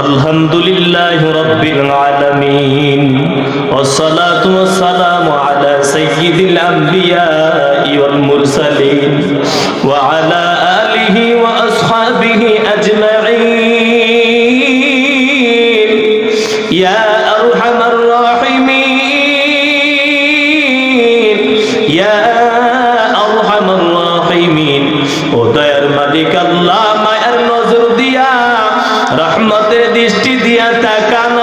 الحمد لله رب العالمين والصلاة والسلام على سيد الأنبياء والمرسلين وعلى آله وأصحابه أجمعين يا أرحم الراحمين يا أرحم الراحمين وطير ملك الله রহমতের দৃষ্টি দিয়া তাকান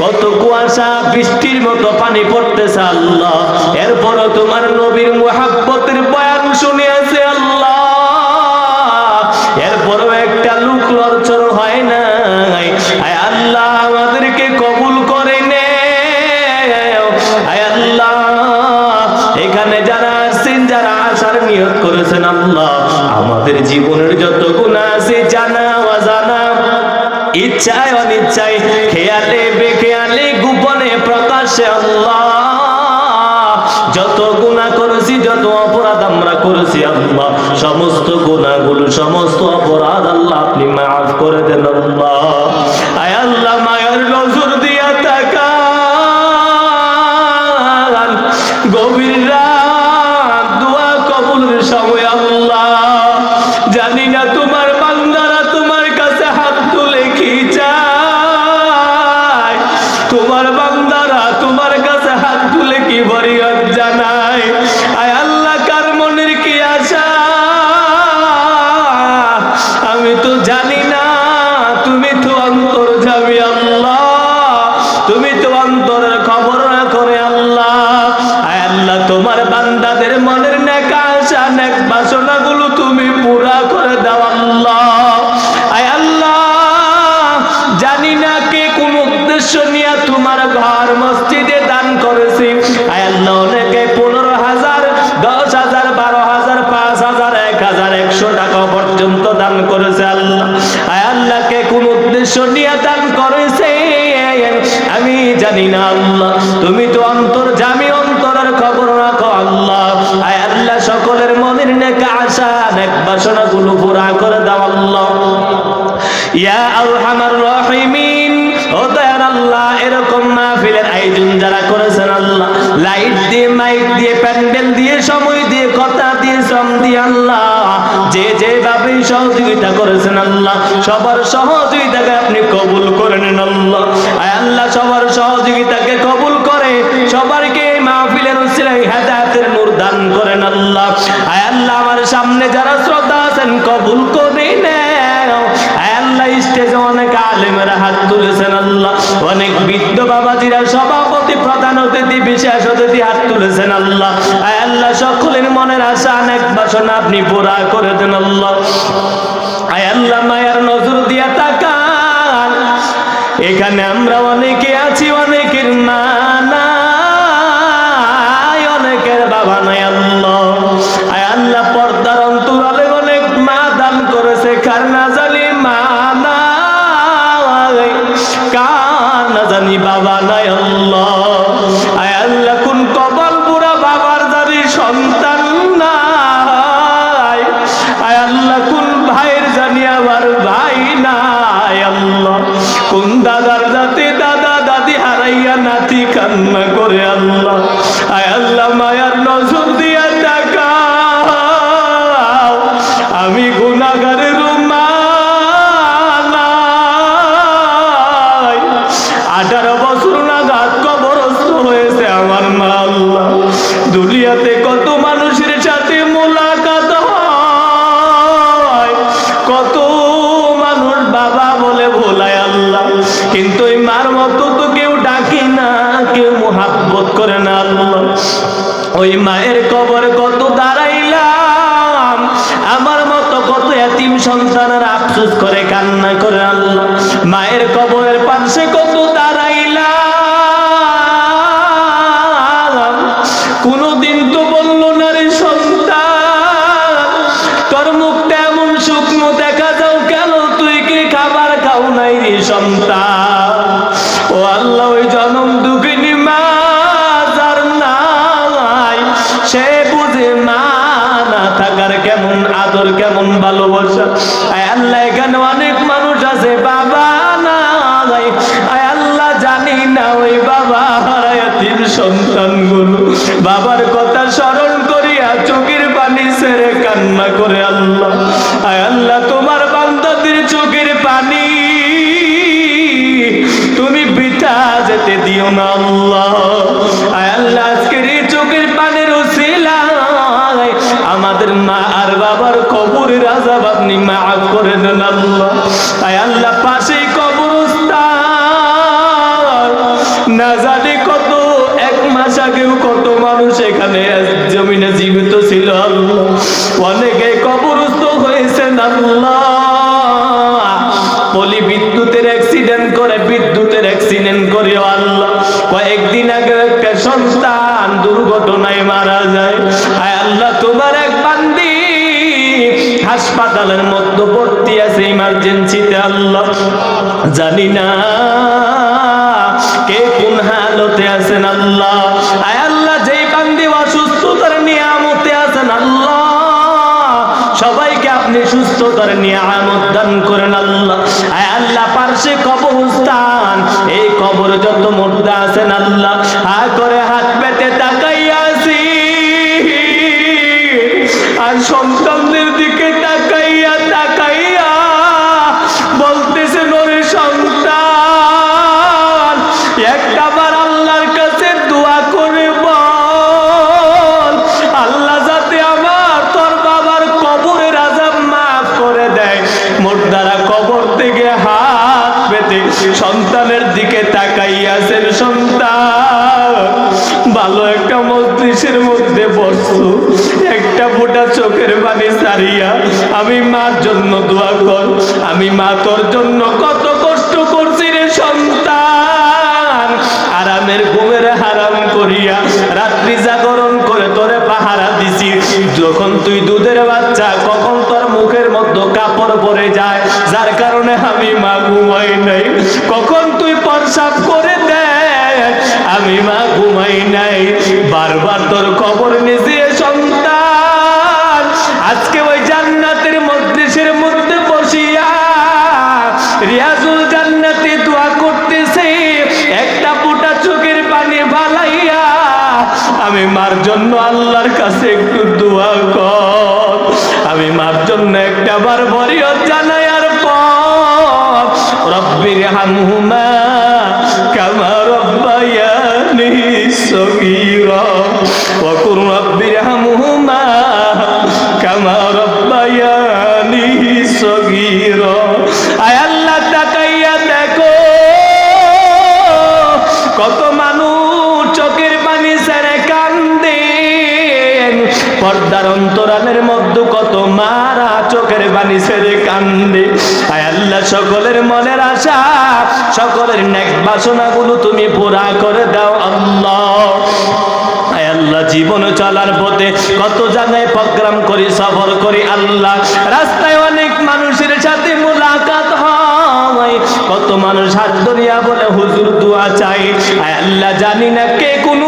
কত কুয়াশা, বৃষ্টির মতো পানি পড়তেছে আল্লাহ। এরপরও তোমার নবীর মুহাব্বতের বয়ান শুনিয়াছে আল্লাহ। এরপরও একটা লুক হয় নাই। আল্লাহ, আমাদেরকে কবুল করে নে আল্লাহ, এখানে যারা আসছেন যারা আসার নিয়ত করেছেন আল্লাহ, আমাদের জীবনের যত গুণা আছে জানা ইচ্ছায় অনিচ্ছায় খেয়ালে বেখেয়ালে গোপনে প্রকাশে আল্লাহ। যত গুণা করেছি, যত অপরাধ আমরা করেছি আল্লাহ। সমস্ত গুণাগুলো, সমস্ত অপরাধ আল্লাহ আপনি মাফ করে দেন আল্লাহ। বান্দাদের মনের নেক আশা তুমি পুরা করে দাও আল্লাহ। আয় আল্লাহ, জানি না কে কোন উদ্দেশ্য নিয়ে তোমার ঘর মসজিদে দান করেছি। আয় আল্লাহ, অনেকে পনেরো হাজার, দশ হাজার, বারো হাজার, পাঁচ হাজার, এক হাজার, একশো টাকা পর্যন্ত দান করেছে আল্লাহ। আয় আল্লাহকে কোন উদ্দেশ্য নিয়ে দান করেছে? আমি জানি না আল্লাহ। তুমি তো অন্তর জামি গুলো করে দাও আল্লাহ। ইয়া আরহামার রাহিমিন, ও দয়ার আল্লাহ, এরকম মাহফিলের আয়োজন যারা করেছেন আল্লাহ, লাইট দিয়ে মাইক দিয়ে, প্যান্ডেল দিয়ে, সময় দিয়ে, কথা দিয়ে, শ্রম দিয়ে আল্লাহ, যে যেভাবে সহযোগিতা করেছেন আল্লাহ, সবার সহযোগিতাকে আপনি কবুল করে নেন আল্লাহ। আয় আল্লাহ, সবার সহযোগিতাকে কবুল করে, সবারকে মাহফিলের উসিলায় হেদায়েতের নূর দান করেন আল্লাহ। আয় আল্লাহ, আমার সামনে যারা শ্রদ্ধা কবুল করে আয় আল্লাহ স্টেজে অনেক আলেমেরা হাত তুলেছেন আল্লাহ। অনেক বৃদ্ধ বাবাজিরা সভাপতি প্রধান অতিথি, বিশেষ অতিথি হাত তুলেছেন আল্লাহ। আল্লাহ সকলের মনের আশা অনেক বাসনা আপনি পুরা করে দেন আল্লাহ। আল্লাহ মায়ের নজর দিয়া তাকান। এখানে আমরা অনেকে আছি, অনেকের মা কান্না করে আল্লাহ। আয় আল্লাহ মায়ার সন্তানের আফসোস করে কান্না করে আল্লাহ মায়ের কবরের পাশে আদর কেমন ভালোবাসা? আয় আল্লাহ, এখানে অনেক মানুষ আছে, বাবা নাই আয় আল্লাহ, জানি না ওই বাবা বাবার কথা স্মরণ করিয়া চোখের পানি ছেড়ে কান্না করে আল্লাহ। আয় আল্লাহ, তোমার বান্দাদের চোখের পানি। তুমি বিটা যেতে দিও না আল্লাহ। মাফ করে দেন আল্লাহ। আয় ইমার্জেন্সিতে আল্লাহ জানি না কে কোন হালতে আছেন আল্লাহ। আয় আল্লাহ, যেই বান্দি অসুস্থতার নিয়ামতে আছেন আল্লাহ, সবাইকে আপনি সুস্থতার নিয়ামত দান করেন আল্লাহ। আয় আল্লাহ, পার্শ্বে কবরস্থান, এই কবর যত মুর্দা আছেন আল্লাহ। হা করে হাত পেতে তাকাইয়া করিয়া রাত্রি জাগরণ করে তোরে পাহারা দিছি। যখন তুই দুধের বাচ্চা, কখন তোর মুখের মধ্যে কাপড় পরে যায়, যার কারণে আমি মা ঘুমাই নাই। কখন তুই প্রসাব করে দে আমি মা ঘুমাই নাই। বারবার তোর খবর নিছি আমি মার জন্য আল্লাহর কাছে একটু দোয়া কর। আমি মার জন্য একটা বার বরিয়ত জানাই আর পর। রব্বির হামহুমা কামা রব্বায়ানি সগীরা। ওয়া রব্বির হামহুমা কামা রব্বায়ানি সগীরা। পর্দার অন্তরালের মধ্যে কত মারা চোখের পানি ছেড়ে কান্দে। আয় আল্লাহ, সকলের মনের আশা, সকলের নেক বাসনাগুলো তুমি পুরা করে দাও আল্লাহ। জীবন চলার পথে কত জায়গায় প্রোগ্রাম করি, সফর করি আল্লাহ। রাস্তায় অনেক মানুষের সাথে মোলাকাত হয়। কত মানুষ হাত ধরিয়া বলে, হুজুর, দোয়া চাই। আল্লাহ, জানি না কে কোন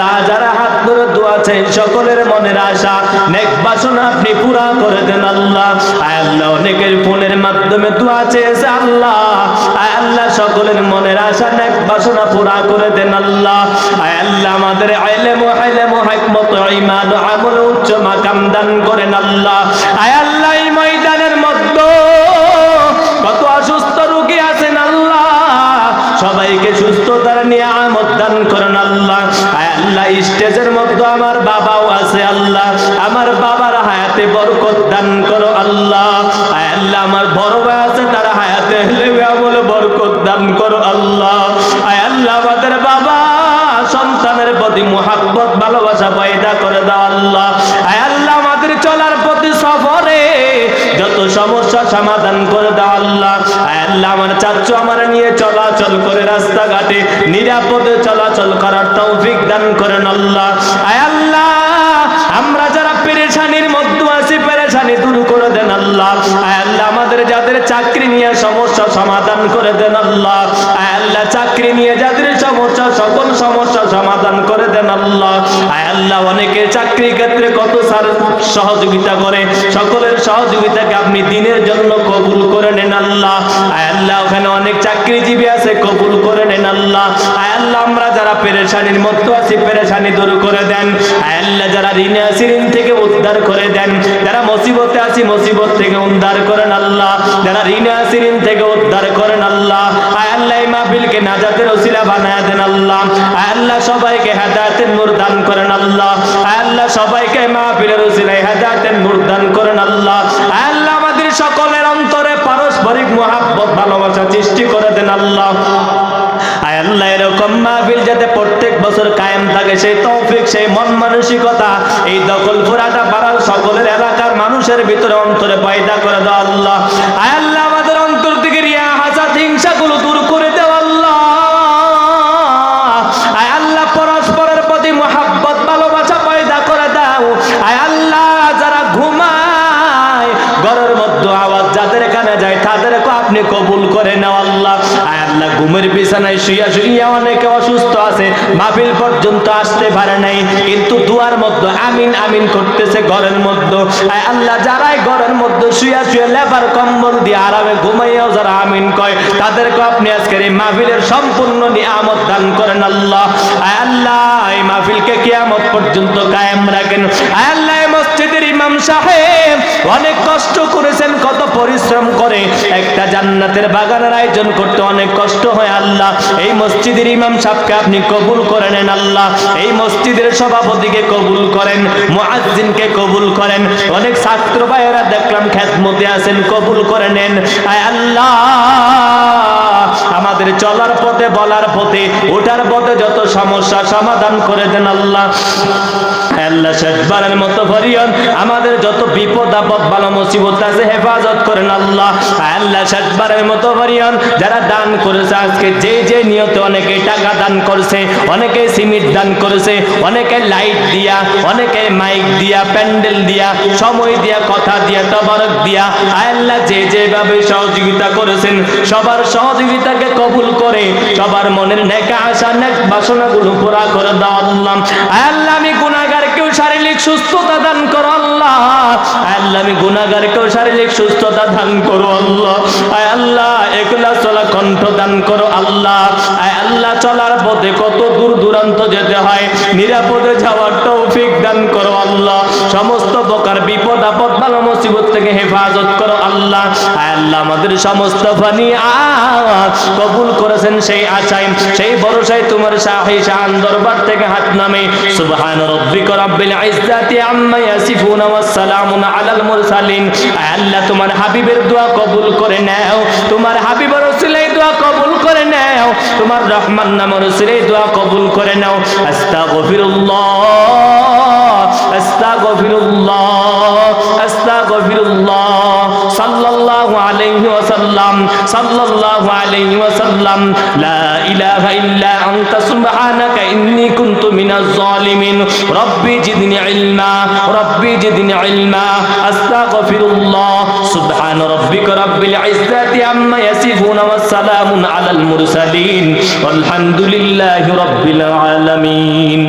আল্লাহ, যারা হাত ধরে দোয়া চাই, সকলের মনের আশা, নেক বাসনা আপনি পুরা করে দেন আল্লাহ। আয় আল্লাহ, অনেকের ফোনের মাধ্যমে দোয়া চেয়েছে আল্লাহ। আয় আল্লাহ, সকলের মনের আশা, নেক বাসনা পুরা করে দেন আল্লাহ। আয় আল্লাহ, আমাদের আইলে মোহাইলে মোহাইকমত ইমান আমল উচ্চ মাকাম দান করেন আল্লাহ। আয় আল্লাহ, এই ময়দানের মধ্যে স্টেজের মধ্যে আমার বাবাও আছে, আল্লাহ। আমার বাবার হায়াতে বরকত দান করো, আল্লাহ। আল্লাহ, আমার বড় ভাই আছে, তারা হায়াতে হলে বলে বরকত দান করো, আল্লাহ। আল্লাহ, আমাদের বাবা সন্তানের প্রতি মোহাব্বত, ভালোবাসা পয়দা করে দাও, আল্লাহ। আল্লাহ, আমাদের চলার প্রতি সফরে যত সমস্যা সমাধান করে দাও, আল্লাহ। আল্লাহ, আমার চাচ্চু আমার নিয়ে চলাচল করে রাস্তাঘাটে নিরাপদে চলাচল করার তৌফিক দান করেন আল্লাহ। আয় আল্লাহ, আমরা যারা পেরেশানির মধ্যে আছি, পেরেশানি দূর করে দেন আল্লাহ। আল্লাহ, আমাদের যাদের চাকরি নিয়ে সমস্যা সমাধান করে দেন আল্লাহ। আয় আল্লাহ, চাকরি নিয়ে যাদের সমস্যা, সকল সমস্যা সমাধান করে দেন আল্লাহ। আয় আল্লাহ, অনেকে চাকরি ক্ষেত্রে কত সার সহযোগিতা করে, সকলের সহযোগিতাকে আপনি দিনের জন্য কবুল করে নেন আল্লাহ। আয় আল্লাহ, ওখানে অনেক চাকরিজীবী আছে, কবুল করে আল্লাহ। আয় আল্লাহ, আমরা যারা পেরেশানির মধ্যে আছি, পেরেশানি দূর করে দেন। আয় আল্লাহ, যারা ঋণে আছি, ঋণ থেকে উদ্ধার করে দেন। যারা মুসিবতে আছি, মুসিবত থেকে উদ্ধার করেন আল্লাহ। যারা ঋণে আছি, ঋণ থেকে উদ্ধার করেন আল্লাহ। আয় আল্লাহ, এই মাহফিলকে নাজাতের ওসিলা বানায় দেন আল্লাহ। আয় আল্লাহ, সবাইকে হেদায়েতের নূর দান করেন আল্লাহ। আয় আল্লাহ, সবাইকে মাহফিলের ওসিলায় হেদায়েতের নূর দান করেন আল্লাহ। আয় আল্লাহ, আমাদের সকলের অন্তরে পারস্পরিক মহাব্বত, ভালোবাসা সৃষ্টি করে দেন আল্লাহ। মাহফিল যাতে প্রত্যেক বছর কায়েম থাকে, সেই তৌফিক, সেই মন মানসিকতা, এই দখল ফুরাটা পাড়ার সকলের এলাকার মানুষের ভিতরে অন্তরে পয়দা করে দাও আল্লাহ। তাদেরকে আপনি কবুল করে নাও আল্লাহ। আয় আল্লাহ, ঘুমের বিছানায় শুইয়া শুইয়া অনেকে অসুস্থ আছে, মাহফিল পর্যন্ত আসতে পারে নাই, কিন্তু দুয়ার মধ্যে আমিন আমিন করতেছে ঘরের মধ্যে। আয় আল্লাহ, যারাই ঘরের মধ্যে শুইয়া শুয়ে লেবার কম্বল দিয়ে আরামে ঘুমাইয়াও যারা আমিন কয়, তাদেরকে আপনি আজকের এই মাহফিলের সম্পূর্ণ নিয়ামত দান করেন আল্লাহ। আয় আল্লাহ, এই মাহফিলকে কিয়ামত পর্যন্ত কায়েম রাখেন। আয় আল্লাহ মসজিদের ইমাম সাহেব অনেক কষ্ট করেছেন, কত পরিশ্রম করে। একটা জান্নাতের বাগানের আয়োজন করতে অনেক কষ্ট হয় আল্লাহ। এই মসজিদের ইমাম সাহেবকে আপনি কবুল করে নেন আল্লাহ। এই মসজিদের সভাপতিকে কবুল করেন মুআজ্জিনকে কবুল করেন। অনেক ছাত্র ভাইয়েরা দেখলাম খেদমতে আছেন, কবুল করে নেন। আল্লাহ, আমাদের চলার পথে, বলার পথে, ওঠার পথে যত সমস্যা সমাধান করে দেন আল্লাহ। শেষবারের মতো ভরিয়ন। আমাদের যত বিপদ, আপদ, ভালো মুসিবত আছে, হেফাজত করেন আল্লাহ। আল্লাহ শেষবারের মতো ভরিয়ন। যারা দান করেছে আজকে, যে যে নিয়তে অনেকে টাকা দান করছে, অনেকে সিমেন্ট দান করেছে, অনেকে লাইট দিয়া, অনেকে মাইক দিয়া, প্যান্ডেল দিয়া, সময় দিয়া, কথা দিয়া, তবারক দিয়া, আল্লাহ যে যেভাবে সহযোগিতা করেছেন, সবার সহযোগিতাকে কবুল করে, সবার মনের নেকা আশা, নেক বাসনাগুলো পুরা করে দাও আল্লাহ। আল্লাহ শারীরিক সুস্থতা দান করো আল্লাহ। আল্লাহ, আমি গুনাহগার কেউ শারীরিক সুস্থতা দান করো আল্লাহ। আয় আল্লাহ একলা চলা কণ্ঠ দান করো আল্লাহ। আয় আল্লাহ, চলার পথে কত দূর দূরান্ত যেতে হয়, নিরাপদে যাওয়ার তৌফিক দান করো আল্লাহ। সমস্ত প্রকার বিপদ, আপদ, ভালো মুসিবত থেকে হেফাজত করো আল্লাহ। আয় আল্লাহ, আমাদের সমস্ত ফানি কবুল করেছেন সেই আশায়, সেই ভরসায় তোমার শাহী শাহান দরবার থেকে হাত নামে। সুবহান রব্বিকা রাব্বিল ইজ্জাতি আম্মা ইয়াসিফুন ওয়া তোমার হাবিবের দোয়া কবুল করে নাও। তোমার হাবিবের ওসিলায় দোয়া কবুল করে নাও। তোমার রহমান নামের ওসিলায় দোয়া কবুল করে নাও। আস্তাগফিরুল্লাহ আস্তাগফিরুল্লাহ আস্তাগফিরুল্লাহ। وسلم صلى الله عليه وسلم لا إله إلا أنت سبحانك إني كنت من الظالمين ربي جدني علما ربي جدني علما أستغفر الله سبحان ربك رب العزة عما يصفون والسلام على المرسلين والحمد لله رب العالمين